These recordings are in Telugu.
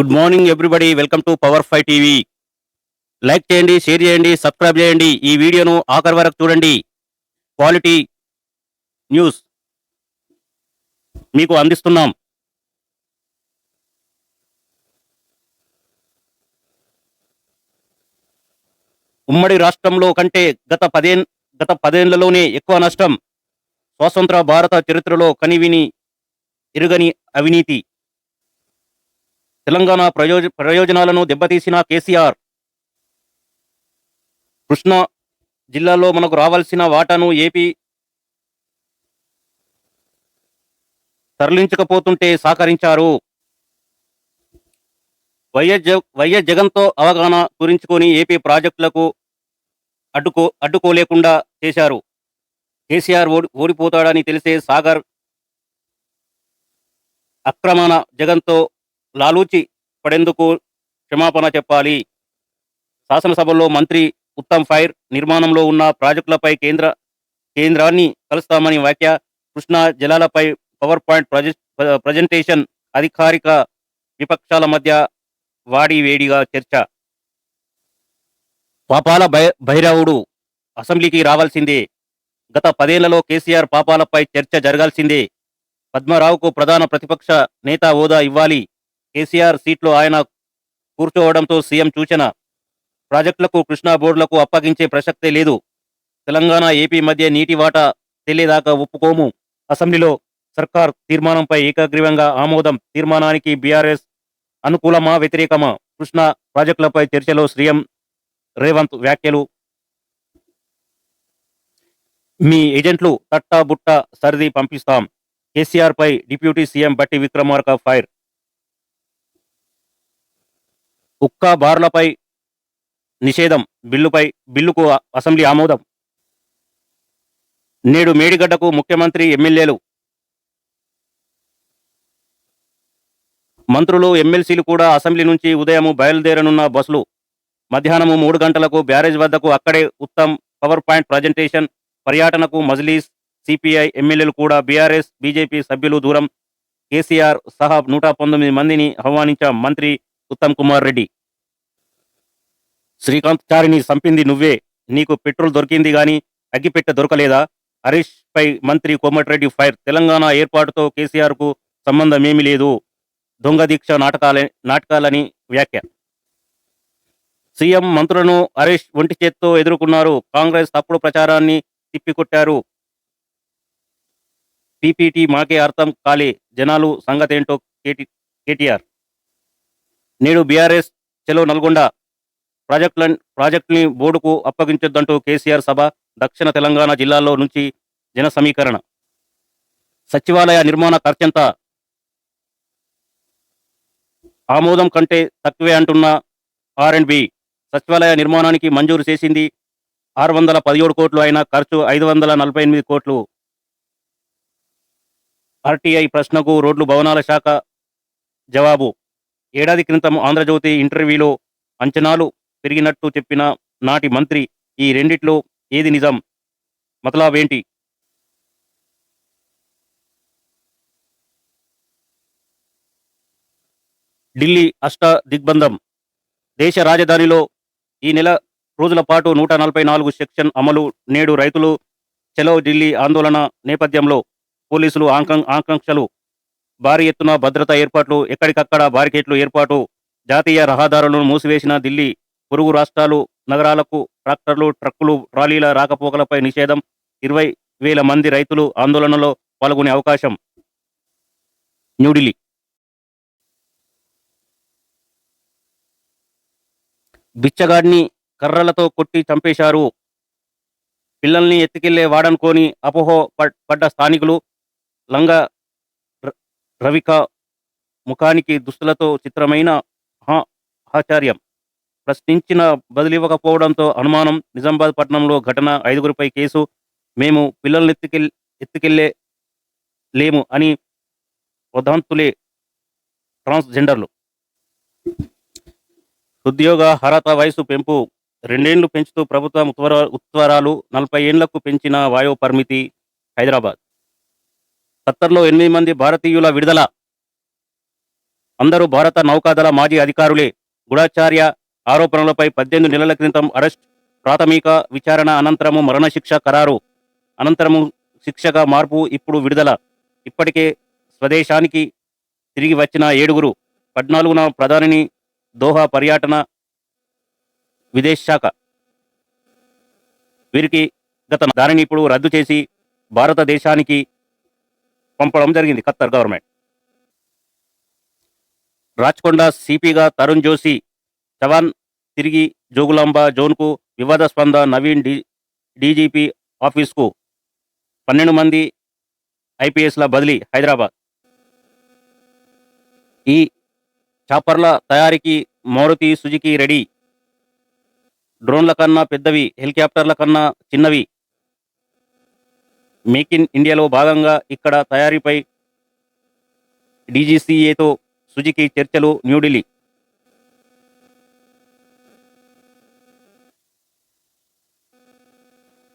Good morning everybody. Welcome to power five TV. Like చేయండి షేర్ చేయండి సబ్స్క్రైబ్ చేయండి. ఈ వీడియోను ఆఖరి వరకు చూడండి. క్వాలిటీ న్యూస్ మీకు అందిస్తున్నాం. ఉమ్మడి రాష్ట్రంలో కంటే గత పదే గత పదేళ్ళలోనే ఎక్కువ నష్టం. స్వతంత్ర భారత చరిత్రలో కనివిని ఇరుగని అవినీతి. తెలంగాణ ప్రయోజ ప్రయోజనాలను దెబ్బతీసిన కేసీఆర్. కృష్ణా జిల్లాలో మనకు రావాల్సిన వాటాను ఏపీ తరలించకపోతుంటే సహకరించారు. వైఎస్ జ వైఎస్ జగన్తో అవగాహన కురించుకొని ఏపీ ప్రాజెక్టులకు అడ్డుకో అడ్డుకోలేకుండా చేశారు. కేసీఆర్ ఓడి ఓడిపోతాడని తెలిసే సాగర్ అక్రమణ జగన్తో లాలూచి పడేందుకు క్షమాపణ చెప్పాలి. శాసనసభలో మంత్రి ఉత్తమ్ ఫైర్ నిర్మాణంలో ఉన్న ప్రాజెక్టులపై కేంద్ర కేంద్రాన్ని కలుస్తామని వ్యాఖ్య కృష్ణా జలాలపై పవర్ పాయింట్ ప్రజె ప్రజెంటేషన్ అధికారిక విపక్షాల మధ్య వాడి వేడిగా చర్చ. పాపాల భై భైరవుడు అసెంబ్లీకి రావాల్సిందే. గత పదేళ్ళలో కేసీఆర్ పాపాలపై చర్చ జరగాల్సిందే. పద్మరావుకు ప్రధాన ప్రతిపక్ష నేత హోదా ఇవ్వాలి. కేసీఆర్ సీట్లో ఆయన కూర్చోవడంతో సీఎం సూచన. ప్రాజెక్టులకు కృష్ణా బోర్డులకు అప్పగించే ప్రసక్తే లేదు. తెలంగాణ ఏపీ మధ్య నీటి వాటా తెలియదాకా ఒప్పుకోము. అసెంబ్లీలో సర్కార్ తీర్మానంపై ఏకగ్రీవంగా ఆమోదం తీర్మానానికి బీఆర్ఎస్ అనుకూలమా వ్యతిరేకమా? కృష్ణా ప్రాజెక్టులపై చర్చలో సీఎం రేవంత్ వ్యాఖ్యలు. మీ ఏజెంట్లు తట్టా బుట్ట సర్ది పంపిస్తాం. కేసీఆర్ పై డిప్యూటీ సీఎం బట్టి విక్రమార్క ఫైర్. ఉక్కా బార్లపై నిషేధం బిల్లుపై బిల్లుకు అసెంబ్లీ ఆమోదం. నేడు మేడిగడ్డకు ముఖ్యమంత్రి ఎమ్మెల్యేలు మంత్రులు ఎమ్మెల్సీలు కూడా అసెంబ్లీ నుంచి ఉదయం బయలుదేరనున్న బస్సులు. మధ్యాహ్నము మూడు గంటలకు బ్యారేజ్ వద్దకు అక్కడే ఉత్తమ్ పవర్ పాయింట్ ప్రజెంటేషన్ పర్యటనకు మజ్లీస్ సిపిఐ ఎమ్మెల్యేలు కూడా బీఆర్ఎస్ బీజేపీ సభ్యులు దూరం. కేసీఆర్ సహా నూట పంతొమ్మిది మందిని ఆహ్వానించిన మంత్రి ఉత్తమ్ కుమార్ రెడ్డి. శ్రీకాంత్ చారిని చంపింది నువ్వే. నీకు పెట్రోల్ దొరికింది గాని అగ్గిపెట్టె దొరకలేదా? హరీష్ పై మంత్రి కోమటిరెడ్డి ఫైర్. తెలంగాణ ఏర్పాటుతో కేసీఆర్కు సంబంధమేమీ లేదు. దొంగ దీక్ష నాటకాలే నాటకాలని వ్యాఖ్య. సీఎం మంత్రులను హరీష్ ఒంటి చేత్తో ఎదుర్కొన్నారు. కాంగ్రెస్ తప్పుడు ప్రచారాన్ని తిప్పికొట్టారు. పీపీటీ మాకే అర్థం కాలే. జనాలు సంగతేంటో కేటీ కేటీఆర్. నేడు బీఆర్ఎస్ చెలో నల్గొండ ప్రాజెక్టుల ప్రాజెక్టుని బోర్డుకు అప్పగించొద్దంటూ కేసీఆర్ సభ దక్షిణ తెలంగాణ జిల్లాల్లో నుంచి జన సమీకరణ. సచివాలయ నిర్మాణ ఖర్చంతా ఆమోదం కంటే తక్కువే అంటున్న ఆర్ అండ్ బి. సచివాలయ నిర్మాణానికి మంజూరు చేసింది ఆరు వందల పదిహేడు కోట్లు అయిన ఖర్చు ఐదు వందల నలభై ఎనిమిది కోట్లు. ఆర్టీఐ ప్రశ్నకు రోడ్లు భవనాల శాఖ జవాబు. ఏడాది క్రితం ఆంధ్రజ్యోతి ఇంటర్వ్యూలో అంచనాలు పెరిగినట్టు చెప్పిన నాటి మంత్రి ఈ రెండిట్లో ఏది నిజం? మతలావేంటి ఢిల్లీ అష్ట దిగ్బంధం. దేశ రాజధానిలో ఈ నెల రోజుల పాటు నూట నలభై నాలుగు సెక్షన్ అమలు నేడు రైతులు చలో ఢిల్లీ ఆందోళన నేపథ్యంలో పోలీసులు ఆంకం ఆకాంక్షలు భారీ ఎత్తున భద్రతా ఏర్పాట్లు ఎక్కడికక్కడ బారికేట్లు ఏర్పాటు జాతీయ రహదారులను మూసివేసిన ఢిల్లీ పొరుగు రాష్ట్రాలు నగరాలకు ట్రాక్టర్లు ట్రక్కులు ట్రాలీల రాకపోకలపై నిషేధం ఇరవై వేల మంది రైతులు ఆందోళనలో పాల్గొనే అవకాశం. న్యూఢిల్లీ. బిచ్చగాడిని కర్రలతో కొట్టి చంపేశారు. పిల్లల్ని ఎత్తుకెళ్ళే వాడనుకోని అపోహ పడ్- పడ్డ స్థానికులు లంగా రవిక ముఖానికి దుస్తులతో చిత్రమైన ఆచార్యం. ప్రశ్నించిన బదిలివ్వకపోవడంతో అనుమానం. నిజామాబాద్ పట్టణంలో ఘటన ఐదుగురిపై కేసు. మేము పిల్లల్ని ఎత్తుకెళ్ ఎత్తుకెళ్ళే లేము అని వదంతులే ట్రాన్స్జెండర్లు. ఉద్యోగ అర్హత వయసు పెంపు. రెండేండ్లు పెంచుతూ ప్రభుత్వం ఉత్తర ఉత్తరాలు నలభై ఏండ్లకు పెంచిన వాయు పరిమితి హైదరాబాద్. ఖత్తర్లో ఎనిమిది మంది భారతీయుల విడుదల. అందరూ భారత నౌకాదళ మాజీ అధికారులే. గుడాచార్య ఆరోపణలపై పద్దెనిమిది నెలల క్రితం అరెస్ట్ ప్రాథమిక విచారణ అనంతరము మరణశిక్ష ఖరారు. అనంతరము శిక్షగా మార్పు ఇప్పుడు విడుదల. ఇప్పటికే స్వదేశానికి తిరిగి వచ్చిన ఏడుగురు పద్నాలుగున ప్రధానిని దోహా పర్యటన విదేశాఖ వీరికి గత దానిని ఇప్పుడు రద్దు చేసి భారతదేశానికి పంపడం జరిగింది ఖత్తర్ గవర్నమెంట్. రాచకొండ సిపిగా తరుణ్ జోషి చవాన్ తిరిగి జోగులాంబ జోన్కు వివాదాస్పంద నవీన్ డి డీజీపీ ఆఫీస్కు పన్నెండు మంది ఐపీఎస్ల బదిలీ హైదరాబాద్. ఈ చాపర్ల తయారీకి మారుతి సుజుకి రెడీ. డ్రోన్ల కన్నా పెద్దవి హెలికాప్టర్ల కన్నా చిన్నవి. మేక్ ఇన్ ఇండియాలో భాగంగా ఇక్కడ తయారీపై డీజీసీఏతో సుజుకి చర్చలు న్యూఢిల్లీ.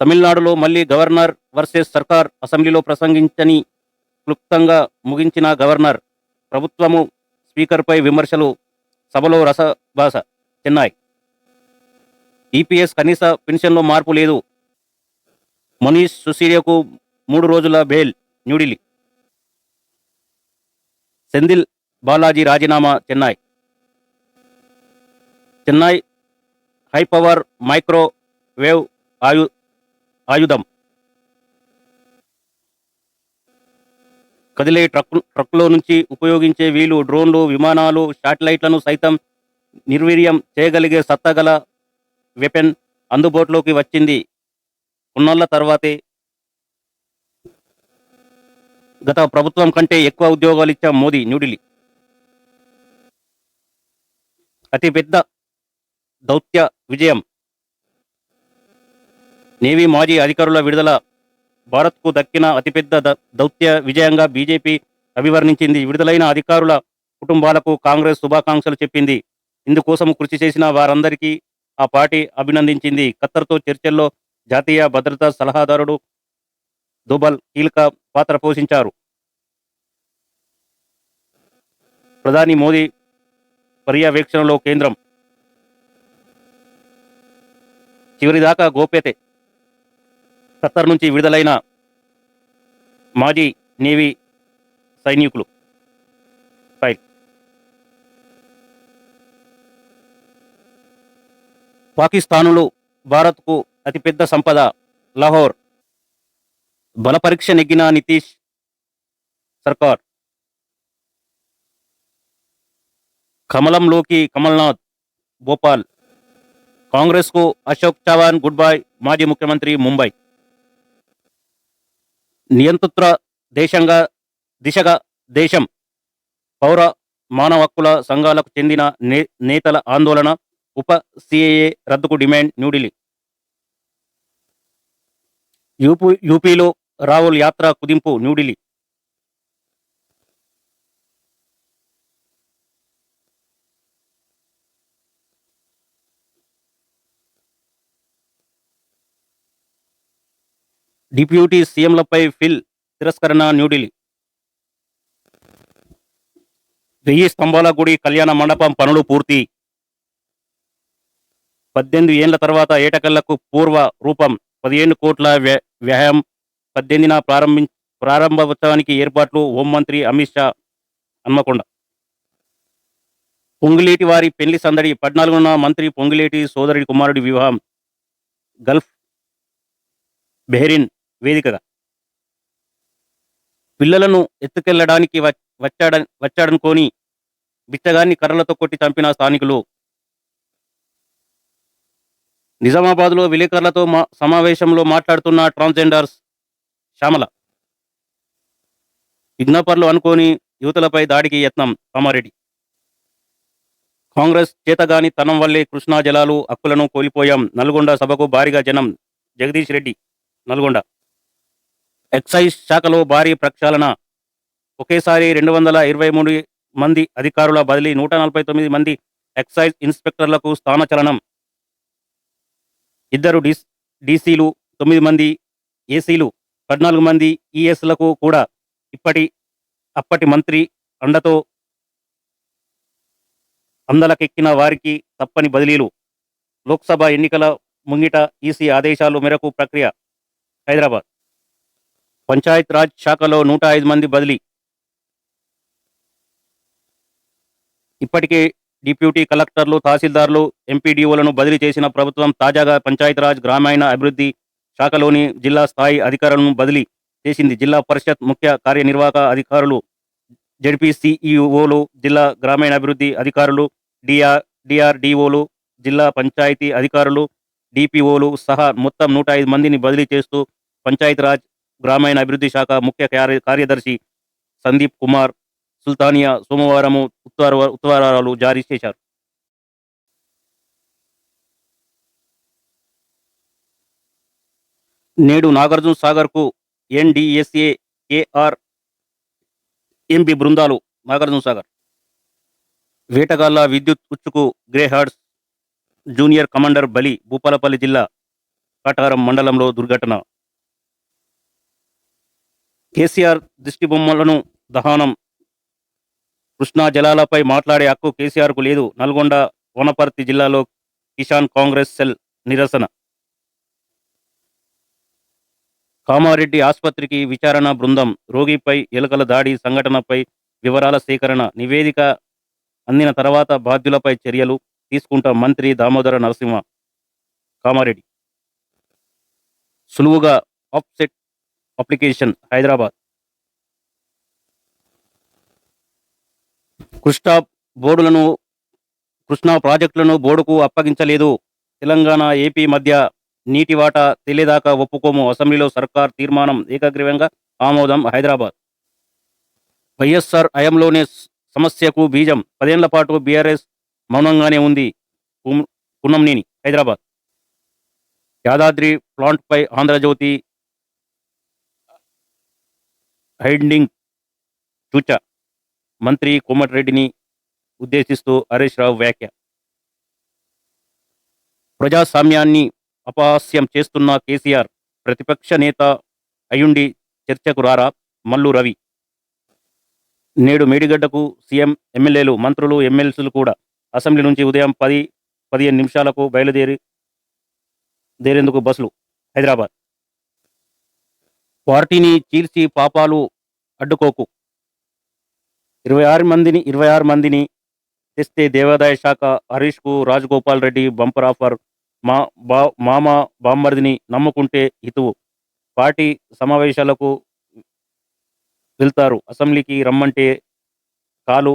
తమిళనాడులో మళ్ళీ గవర్నర్ వర్సెస్ సర్కార్ అసెంబ్లీలో ప్రసంగించని క్లుప్తంగా ముగించిన గవర్నర్ ప్రభుత్వము స్పీకర్పై విమర్శలు సభలో రసభాష చెన్నై ఈపీఎస్ కనీస పెన్షన్లో మార్పు లేదు. మనీష్ సుశీలియకు మూడు రోజుల బెయిల్ న్యూఢిల్లీ సెందిల్ బాలాజీ రాజీనామా Chennai. Chennai high power microwave ఆయు ఆయుధం. కదిలే ట్రక్ ట్రక్లో నుంచి ఉపయోగించే వీలు డ్రోన్లు విమానాలు శాటిలైట్లను సైతం నిర్వీర్యం చేయగలిగే సత్తగల వెపెన్ అందుబాటులోకి వచ్చింది. కొన్నాళ్ళ తర్వాతే గత ప్రభుత్వం కంటే ఎక్కువ ఉద్యోగాలు ఇచ్చా మోదీ న్యూఢిల్లీ. అతిపెద్ద దౌత్య విజయం. నేవీ మాజీ అధికారుల విడుదల భారత్కు దక్కిన అతిపెద్ద దౌత్య విజయంగా బీజేపీ అభివర్ణించింది. విడుదలైన అధికారుల కుటుంబాలకు కాంగ్రెస్ శుభాకాంక్షలు చెప్పింది. ఇందుకోసం కృషి చేసిన వారందరికీ ఆ పార్టీ అభినందించింది. ఖత్తర్తో చర్చల్లో జాతీయ భద్రతా సలహాదారుడు దుబల్ కీలక పాత్ర పోషించారు. ప్రధాని మోదీ పర్యవేక్షణలో కేంద్రం. చివరిదాకా గోప్యతే. ఖత్తర్ నుంచి విడుదలైన మాజీ నేవీ సైనికులు. ఫైల్. పాకిస్తానులు భారత్కు అతిపెద్ద సంపద లాహోర్. బలపరీక్ష నెగ్గిన నితీష్ సర్కార్. కమలంలోకి కమల్నాథ్ భోపాల్. కాంగ్రెస్కు అశోక్ చవాన్ గుడ్ బై. మాజీ ముఖ్యమంత్రి ముంబై. నియంతృత్వ దేశంగా దిశగా దేశం. పౌర మానవ హక్కుల సంఘాలకు చెందిన నే- నేతల ఆందోళన. ఉప సిఏఏ రద్దుకు డిమాండ్ న్యూఢిల్లీ యూపీ యూపీలో రాహుల్ యాత్ర కుదింపు న్యూఢిల్లీ. డిప్యూటీ సీఎంలపై ఫిల్ తిరస్కరణ న్యూఢిల్లీ. వెయ్యి స్తంభాల గుడి కళ్యాణ మండపం పనులు పూర్తి. పద్దెనిమిది ఏండ్ల తర్వాత ఏటకళ్ళకు పూర్వ రూపం పదిహేను కోట్ల వ్య- వ్యయం పద్దెనిమిదిన ప్రారంభి ప్రారంభోత్సవానికి ఏర్పాట్లు హోంమంత్రి అమిత్ షా హన్మకొండ. పొంగులేటి వారి పెళ్ళి సందడి పద్నాలుగున మంత్రి పొంగులేటి సోదరుడి కుమారుడి వివాహం. గల్ఫ్ బెహరిన్ వేదికగా. పిల్లలను ఎత్తుకెళ్ళడానికి వచ్చాడ వచ్చాడనుకోని బిచ్చగాన్ని కర్రలతో కొట్టి చంపిన స్థానికులు నిజామాబాద్లో విలేకరులతో మా సమావేశంలో మాట్లాడుతున్న ట్రాన్స్జెండర్స్ శ్యామల. విజ్ఞాపర్లు అనుకోని యువతులపై దాడికి యత్నం కామారెడ్డి. కాంగ్రెస్ చేతగాని తనం వల్లే కృష్ణా జలాలు హక్కులను కోల్పోయాం. నల్గొండ సభకు భారీగా జనం. జగదీష్ రెడ్డి నల్గొండ. ఎక్సైజ్ శాఖలో భారీ ప్రక్షాళన. ఒకేసారి రెండు వందల ఇరవై మూడు మంది అధికారుల బదిలీ నూట నలభై తొమ్మిది మంది ఎక్సైజ్ ఇన్స్పెక్టర్లకు స్థానచలనం. ఇద్దరు డిస్ డీసీలు తొమ్మిది మంది ఏసీలు పద్నాలుగు మంది ఈఎస్లకు కూడా ఇప్పటి అప్పటి మంత్రి అండతో అందలకెక్కిన వారికి తప్పని బదిలీలు. లోక్సభ ఎన్నికల ముంగిట ఈసీ ఆదేశాలు మేరకు ప్రక్రియ. హైదరాబాద్ పంచాయత్ రాజ్ శాఖలో నూట ఐదు మంది బదిలీ. ఇప్పటికే డిప్యూటీ కలెక్టర్లు తహసీల్దార్లు ఎంపీడీఓలను బదిలీ చేసిన ప్రభుత్వం తాజాగా పంచాయతీరాజ్ గ్రామీణ అభివృద్ధి శాఖలోని జిల్లా స్థాయి అధికారులను బదిలీ చేసింది. జిల్లా పరిషత్ ముఖ్య కార్యనిర్వాహక అధికారులు జడ్పీసీఈఓలు జిల్లా గ్రామీణాభివృద్ధి అధికారులు డిఆర్ డిఆర్డిఓలు జిల్లా పంచాయతీ అధికారులు డిపిఓలు సహా మొత్తం నూట ఐదు మందిని బదిలీ చేస్తూ పంచాయతీరాజ్ గ్రామీణ అభివృద్ధి శాఖ ముఖ్య కార్య కార్యదర్శి సందీప్ కుమార్ సుల్తానియా సోమవారం ఉత్తర ఉత్తరాలు జారీ చేశారు. నేడు నాగార్జున సాగర్కు ఎన్డిఎస్ఏ కేఆర్ ఎంపీ బృందాలు నాగార్జున సాగర్. వేటగాళ్ళ విద్యుత్ ఉచ్చుకు గ్రేహార్డ్స్ జూనియర్ కమాండర్ బలి భూపాలపల్లి జిల్లా కటారం మండలంలో దుర్ఘటన. కేసీఆర్ దిష్టిబొమ్మలను దహనం కృష్ణా జలాలపై మాట్లాడే హక్కు కేసీఆర్కు లేదు. నల్గొండ వనపర్తి జిల్లాలో కిసాన్ కాంగ్రెస్ సెల్ నిరసన. కామారెడ్డి ఆసుపత్రికి విచారణ బృందం. రోగిపై ఎలుకల దాడి సంఘటనపై వివరాల సేకరణ నివేదిక అందిన తర్వాత బాధ్యులపై చర్యలు తీసుకుంటాం మంత్రి దామోదర నరసింహ. కామారెడ్డి. సులువుగా ఆఫ్సెట్ అప్లికేషన్ హైదరాబాద్. కృష్ణా బోర్డులను కృష్ణా ప్రాజెక్టులను బోర్డుకు అప్పగించలేదు. తెలంగాణ ఏపీ మధ్య నీటి వాటా తెలియదాకా ఒప్పుకోము. అసెంబ్లీలో సర్కార్ తీర్మానం ఏకగ్రీవంగా ఆమోదం హైదరాబాద్. వైఎస్ఆర్ హయంలోనే సమస్యకు బీజం. పదేళ్ళ పాటు బీఆర్ఎస్ మౌనంగానే ఉంది. పున్నంనేని హైదరాబాద్. యాదాద్రి ప్లాంట్పై ఆంధ్రజ్యోతి హైడింగ్ చూచా. మంత్రి కోమటిరెడ్డిని ఉద్దేశిస్తూ హరీష్ రావు వ్యాఖ్య. ప్రజాస్వామ్యాన్ని అపహాస్యం చేస్తున్న కేసీఆర్ ప్రతిపక్ష నేత అయుండి చర్చకు రారా? మల్లు రవి. నేడు మేడిగడ్డకు సీఎం ఎమ్మెల్యేలు మంత్రులు ఎమ్మెల్సీలు కూడా అసెంబ్లీ నుంచి ఉదయం పది పదిహేను నిమిషాలకు బయలుదేరి దేరేందుకు బస్సులు? హైదరాబాద్. పార్టీని చీల్చి పాపాలు అడ్డుకోకు. ఇరవై ఆరు మందిని ఇరవై ఆరు మందిని తెస్తే దేవాదాయ శాఖ హరీష్కు రాజగోపాల్ రెడ్డి బంపర్ ఆఫర్ మా బా మామ బామ్మర్దిని నమ్ముకుంటే హితువు. పార్టీ సమావేశాలకు వెళ్తారు. అసెంబ్లీకి రమ్మంటే కాలు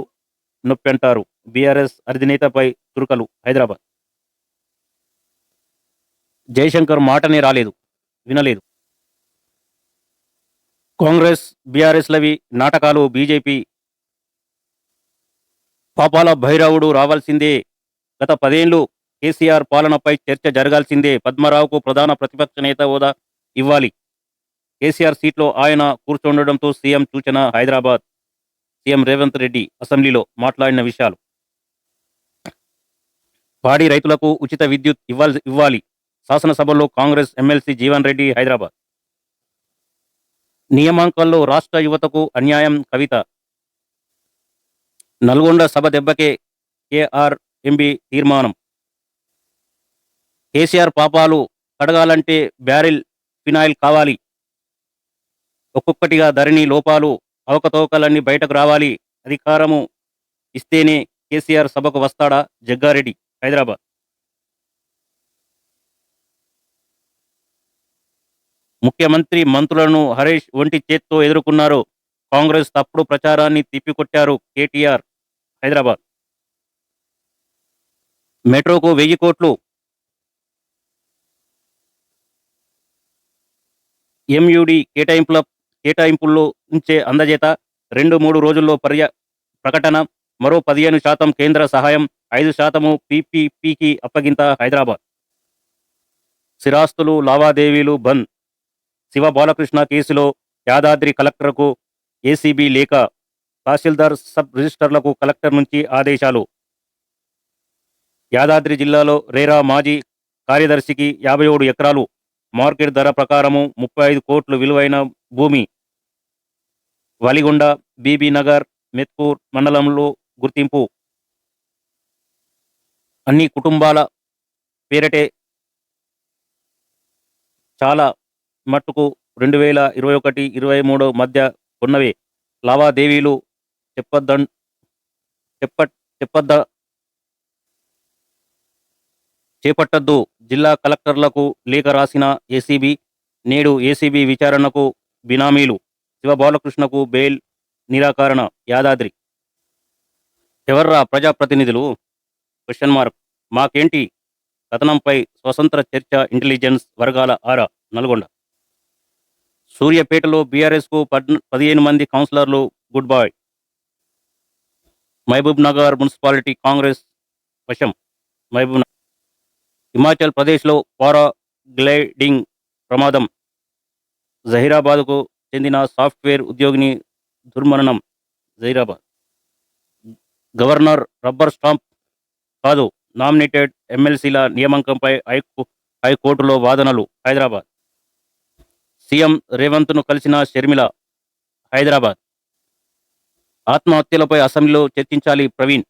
నొప్పి అంటారు బీఆర్ఎస్ అధినేతపై చురుకలు. హైదరాబాద్. జయశంకర్ మాటనే రాలేదు. వినలేదు. కాంగ్రెస్ బీఆర్ఎస్లవి నాటకాలు బీజేపీ పాపాల భైరవుడు రావాల్సిందే. గత పదేళ్ళు కేసీఆర్ పాలనపై చర్చ జరగాల్సిందే. పద్మరావుకు ప్రధాన ప్రతిపక్ష నేత హోదా ఇవ్వాలి. కేసీఆర్ సీట్లో ఆయన కూర్చుండడంతో సీఎం సూచన హైదరాబాద్. సీఎం రేవంత్ రెడ్డి అసెంబ్లీలో మాట్లాడిన విషయాలు. పాడి రైతులకు ఉచిత విద్యుత్ ఇవ్వాలి ఇవ్వాలి. శాసనసభలో కాంగ్రెస్ ఎమ్మెల్సీ జీవన్ రెడ్డి హైదరాబాద్. నియమాంకంలో రాష్ట్ర యువతకు అన్యాయం కవిత. నల్గొండ సభ దెబ్బకే కేఆర్ ఎంబి తీర్మానం. కేసీఆర్ పాపాలు కడగాలంటే బ్యారిల్ ఫినాయిల్ కావాలి. ఒక్కొక్కటిగా ధరణి లోపాలు అవకతవకలన్నీ బయటకు రావాలి అధికారము ఇస్తేనే కేసీఆర్ సభకు వస్తాడా జగ్గారెడ్డి హైదరాబాద్? ముఖ్యమంత్రి మంత్రులను హరీష్ ఒంటి చేత్తో ఎదుర్కొన్నారు కాంగ్రెస్ తప్పుడు ప్రచారాన్ని తిప్పికొట్టారు కేటీఆర్. హైదరాబాద్. మెట్రోకు వెయ్యి కోట్లు. ఎంయుడి కేటాయింపుల కేటాయింపుల్లో ఉంచే అందజేత రెండు మూడు రోజుల్లో పర్య ప్రకటన మరో పదిహేను శాతం కేంద్ర సహాయం ఐదు శాతము పీపీపీకి అప్పగింత హైదరాబాద్. స్థిరాస్తులు లావాదేవీలు బంద్. శివ బాలకృష్ణ కేసులో యాదాద్రి కలెక్టర్కు ఏసీబీ లేఖ. తహసీల్దార్ సబ్ రిజిస్టర్లకు కలెక్టర్ నుంచి ఆదేశాలు. యాదాద్రి జిల్లాలో రేరా మాజీ కార్యదర్శికి యాభై ఏడు ఎకరాలు మార్కెట్ ధర ప్రకారము ముప్పై ఐదు కోట్లు విలువైన భూమి. వలిగొండ బీబీ నగర్ మండలంలో గుర్తింపు. అన్ని కుటుంబాల పేరటే చాలా మట్టుకు రెండు వేల ఇరవై ఒకటి ఇరవై మూడు మధ్య ఉన్నవి. లావాదేవీలు చెప్పద్ద చెప్ప చెప్పద్ద చేపట్టద్దు. జిల్లా కలెక్టర్లకు లేఖ రాసిన ఏసీబీ నేడు ఏసీబీ విచారణకు బినామీలు. శివబాలకృష్ణకు బెయిల్ నిరాకరణ యాదాద్రి. ఎవర్రా ప్రజాప్రతినిధులు? క్వశ్చన్ మార్క్ మాకేంటి? కథనంపై స్వతంత్ర చర్చ ఇంటెలిజెన్స్ వర్గాల ఆరా నల్గొండ. సూర్యాపేటలో బీఆర్ఎస్కు పద్ పదిహేను మంది కౌన్సిలర్లు good bye. Mahabub Nagar municipality Congress వశం. మహబూబ్ హిమాచల్ ప్రదేశ్లో పారా గ్లైడింగ్ ప్రమాదం. జహీరాబాద్కు చెందిన సాఫ్ట్వేర్ ఉద్యోగిని దుర్మరణం. జహీరాబాద్. గవర్నర్ రబ్బర్ స్టాంప్ కాదు నామినేటెడ్ ఎమ్మెల్సీల నియామకంపై హైకో హైకోర్టులో వాదనలు. హైదరాబాద్. సీఎం రేవంత్ను కలిసిన షర్మిల హైదరాబాద్. ఆత్మహత్యలపై అసెంబ్లీలో చర్చించాలి ప్రవీణ్.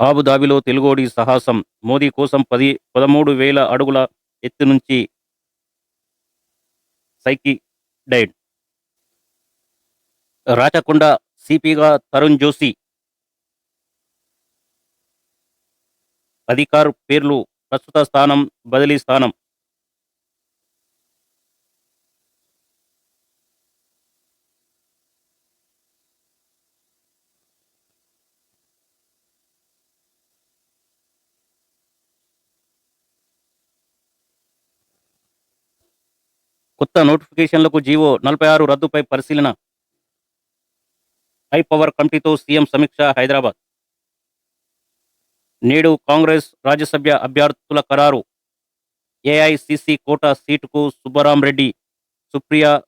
ఆబుదాబిలో తెలుగోడి సాహసం. మోదీ కోసం పది పదమూడు వేల అడుగుల ఎత్తు నుంచి సైకి డైడ్. రాచకొండ సిపిగా తరుణ్ జోషి. అధికారు పేర్లు ప్రస్తుత స్థానం బదిలీ స్థానం. కొత్త నోటిఫికేషన్లకు జీవో నలభై ఆరు రద్దుపై పరిశీలన. హై పవర్ కమిటీతో సీఎం సమీక్ష హైదరాబాద్. నేడు కాంగ్రెస్ రాజ్యసభ అభ్యర్థుల ఖరారు. ఏఐసిసి కోటా సీటుకు సుబ్బరాం రెడ్డి సుప్రియా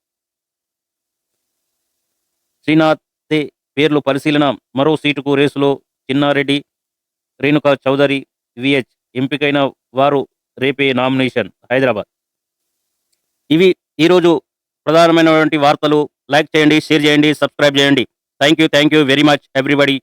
శ్రీనాథ్ దే పేర్లు పరిశీలన. మరో సీటుకు రేసులో చిన్నారెడ్డి రేణుకా చౌదరి విహెచ్ ఎంపికైన వారు రేపే నామినేషన్ హైదరాబాద్. ఇవి ఈరోజు ప్రధానమైనటువంటి వార్తలు. లైక్ చేయండి షేర్ చేయండి సబ్స్క్రైబ్ చేయండి. Thank you thank you very much everybody